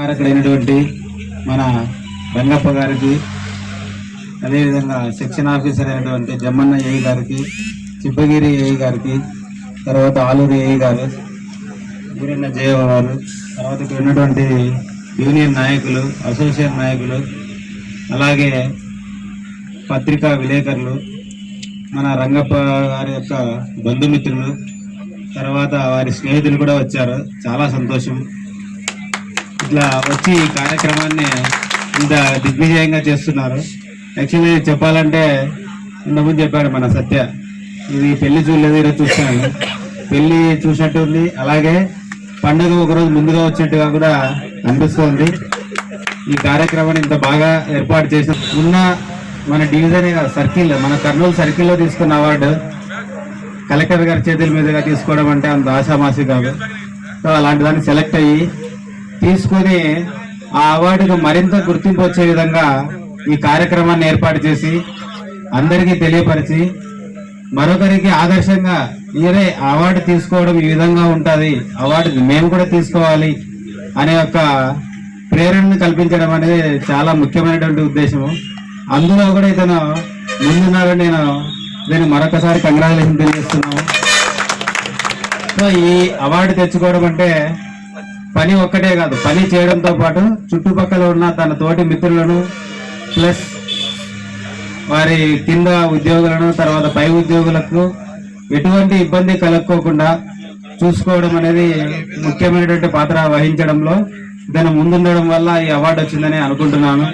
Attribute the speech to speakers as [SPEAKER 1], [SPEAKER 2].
[SPEAKER 1] కారకుడైనటువంటి మన రంగప్ప గారికి అదేవిధంగా సెక్షన్ ఆఫీసర్ అయినటువంటి జమ్మన్న ఏఈ గారికి చిప్పగిరి ఏఈ గారికి తర్వాత ఆలూరు ఏఈ గారు వీరన్న జయ గారు తర్వాత ఇక్కడ ఉన్నటువంటి యూనియన్ నాయకులు అసోసియేషన్ నాయకులు అలాగే పత్రికా విలేకరులు మన రంగప్ప గారి యొక్క బంధుమిత్రులు తర్వాత వారి స్నేహితులు కూడా వచ్చారు. చాలా సంతోషం. ఇట్లా వచ్చి ఈ కార్యక్రమాన్ని ఇంత దిగ్విజయంగా చేస్తున్నారు. యాక్చువల్లీ చెప్పాలంటే ఇంతకుముందు చెప్పాడు మన సత్య. ఇది పెళ్ళి చూడలేదు ఈరోజు చూస్తున్నాను పెళ్ళి చూసినట్టు ఉంది. అలాగే పండుగ ఒకరోజు ముందుగా వచ్చినట్టుగా కూడా అనిపిస్తోంది. ఈ కార్యక్రమాన్ని ఇంత బాగా ఏర్పాటు చేసిన ఉన్న మన డివిజన్ సర్కిల్ మన కర్నూలు సర్కిల్లో తీసుకున్న అవార్డు కలెక్టర్ గారి చేతుల మీదుగా తీసుకోవడం అంటే అంత ఆశామాసి కాదు. సో అలాంటి దాన్ని సెలెక్ట్ అయ్యి తీసుకొని ఆ అవార్డుకు మరింత గుర్తింపు వచ్చే విధంగా ఈ కార్యక్రమాన్ని ఏర్పాటు చేసి అందరికీ తెలియపరిచి మరొకరికి ఆదర్శంగా మీరే అవార్డు తీసుకోవడం ఈ విధంగా ఉంటుంది. అవార్డు మేము కూడా తీసుకోవాలి అనే ఒక ప్రేరణను కల్పించడం అనేది చాలా ముఖ్యమైనటువంటి ఉద్దేశము. అందులో కూడా ఇతను ముందున్నాడు నేను దీన్ని మరొకసారి కంగ్రాచులేషన్ తెలియజేస్తున్నాము సో ఈ అవార్డు తెచ్చుకోవడం అంటే పని ఒక్కటే కాదు పని చేయడంతో పాటు చుట్టుపక్కల ఉన్న తన తోటి మిత్రులను ప్లస్ వారి కింద ఉద్యోగులను తర్వాత పై ఉద్యోగులకు ఎటువంటి ఇబ్బంది కలక్కోకుండా చూసుకోవడం అనేది ముఖ్యమైనటువంటి పాత్ర వహించడంలో దాని ముందుండడం వల్ల ఈ అవార్డు వచ్చిందని అనుకుంటున్నాను.